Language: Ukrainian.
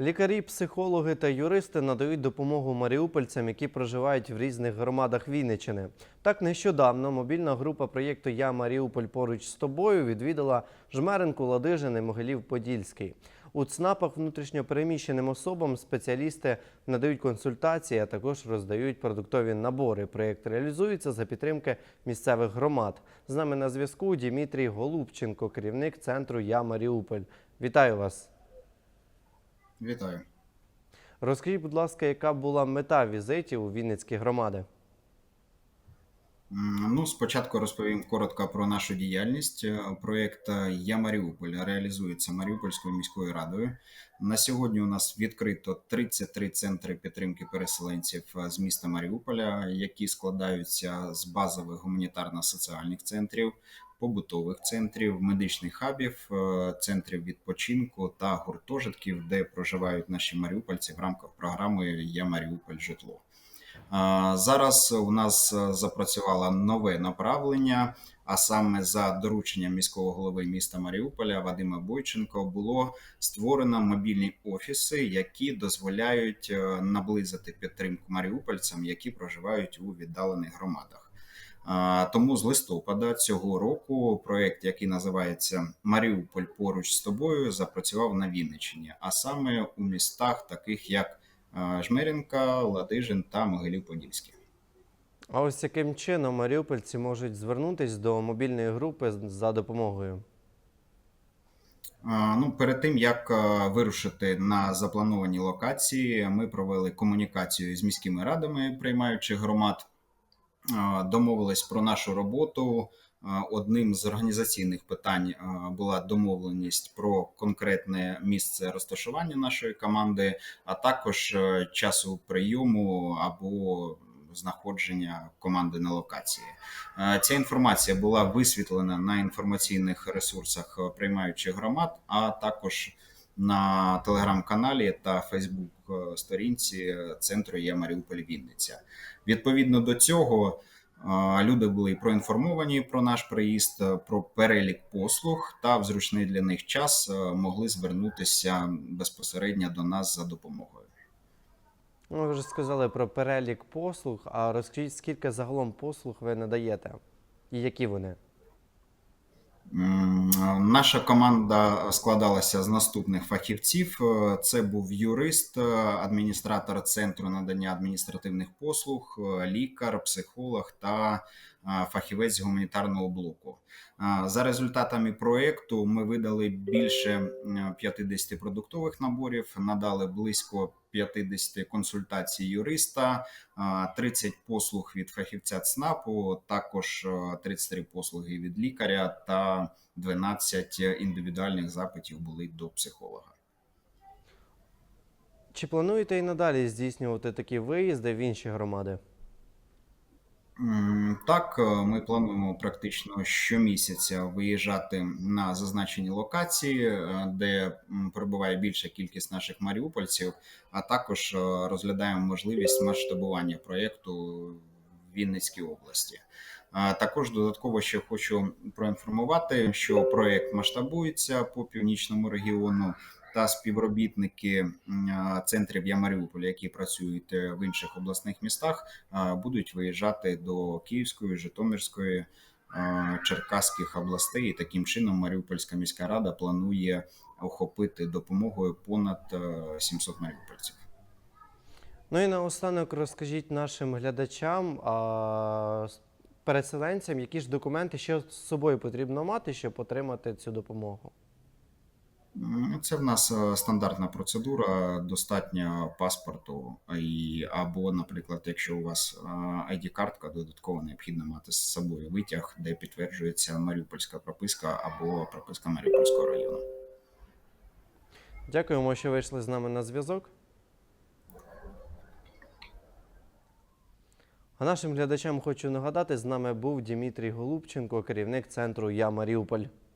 Лікарі, психологи та юристи надають допомогу маріупольцям, які проживають в різних громадах Вінниччини. Так нещодавно мобільна група проєкту Я Маріуполь поруч з тобою відвідала Жмеринку, Ладижин і Могилів-Подільський. У ЦНАПах внутрішньопереміщеним особам спеціалісти надають консультації, а також роздають продуктові набори. Проєкт реалізується за підтримки місцевих громад. З нами на зв'язку Дімітрій Голубченко, керівник центру Я Маріуполь. Вітаю вас. Вітаю. Розкажіть, будь ласка, яка була мета візитів у Вінницькі громади? Ну, спочатку розповім коротко про нашу діяльність. Е, Проєкт е, Я Маріуполь реалізується Маріупольською міською радою. На сьогодні у нас відкрито 33 центри підтримки переселенців е, з міста Маріуполя, які складаються з базових гуманітарно-соціальних центрів, побутових центрів, медичних хабів, е, центрів відпочинку та гуртожитків, де проживають наші маріупольці в рамках програми Я Маріуполь житло. Зараз у нас е, запрацювало нове направлення, а саме за дорученням міського голови міста Маріуполя Вадима Бойченко було створено мобільні офіси, які дозволяють е, наблизити підтримку маріупольцям, які проживають у віддалених громадах. Тому з листопада цього року проект, який називається Маріуполь поруч з тобою, запрацював на Вінниччині, а саме у містах, таких як Жмеринка, Ладижин та Могилів-Подільський. А ось яким чином маріупольці можуть звернутися до мобільної групи за допомогою? Ну, перед тим як вирушити на заплановані локації, ми провели комунікацію з міськими радами приймаючих громад, домовились про нашу роботу. Одним з організаційних питань була домовленість про конкретне місце розташування нашої команди, а також е, часу прийому або знаходження команди на локації. Ця інформація була висвітлена на інформаційних ресурсах е, приймаючих громад, а також на телеграм-каналі та Фейсбук-сторінці центру «Я Маріуполь Вінниця. Відповідно до цього, е, люди були проінформовані про наш приїзд, е, про перелік послуг та в зручний для них час е, могли звернутися безпосередньо до нас за допомогою. Ну, ви вже сказали про перелік послуг, а розкажіть, скільки загалом послуг ви надаєте? І які вони? Наша команда складалася з наступних фахівців: Е, це був юрист, е, адміністратор центру надання адміністративних послуг, е, лікар, психолог та фахівець гуманітарного блоку. За результатами проекту ми видали більше 50 продуктових наборів, надали близько 50 консультацій юриста, а, 30 послуг від фахівця ЦНАПу, також е, 33 послуги від лікаря та 12 індивідуальних запитів були до психолога. Чи плануєте і надалі здійснювати такі виїзди в інші громади? Так, е, ми плануємо практично щомісяця виїжджати на зазначені локації, е, де перебуває більша кількість наших маріупольців, а також е, розглядаємо можливість масштабування проєкту в Вінницькій області. Також додатково ще хочу проінформувати, що проєкт масштабується по північному регіону. Та співробітники центрів Я Маріуполя, які працюють е, в інших обласних містах, будуть виїжджати до Київської, Житомирської, Черкаських областей. І таким чином Маріупольська міська рада планує охопити допомогою понад е, 700 маріупольців. Ну і наостанок розкажіть нашим глядачам, переселенцям, які ж документи ще з собою потрібно мати, щоб отримати цю допомогу. М, Це в нас е, стандартна процедура. Достатньо паспорту і або, наприклад, якщо у вас ID-картка, додатково необхідно мати з собою витяг, де підтверджується маріупольська прописка або прописка Маріупольського району. Дякуємо, що вийшли з нами на зв'язок. А нашим глядачам хочу нагадати, з нами був Дімітрій Голубченко, керівник центру Я Маріуполь.